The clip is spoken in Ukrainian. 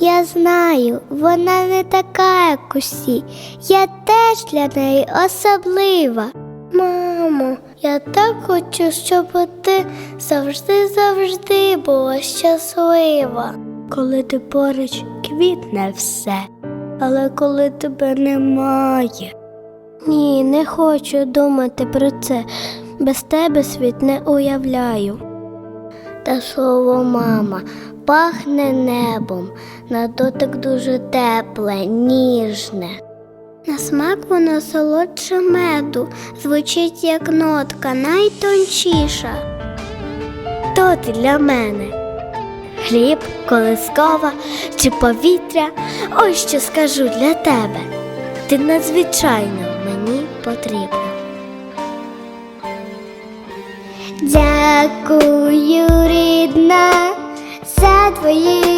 Я знаю, вона не така, як усі. Я теж для неї особлива. Мамо, я так хочу, щоб ти завжди-завжди була щаслива. Коли ти поруч квітне все, але коли тебе немає. Ні, не хочу думати про це. Без тебе світ не уявляю. Та слово мама пахне небом, на дотик дуже тепле, ніжне. На смак воно солодше меду, звучить як нотка найтончіша. То ти для мене. Хліб, колискова чи повітря, ось що скажу для тебе. Ти надзвичайно мені потрібна. Дякую, рідна, за твої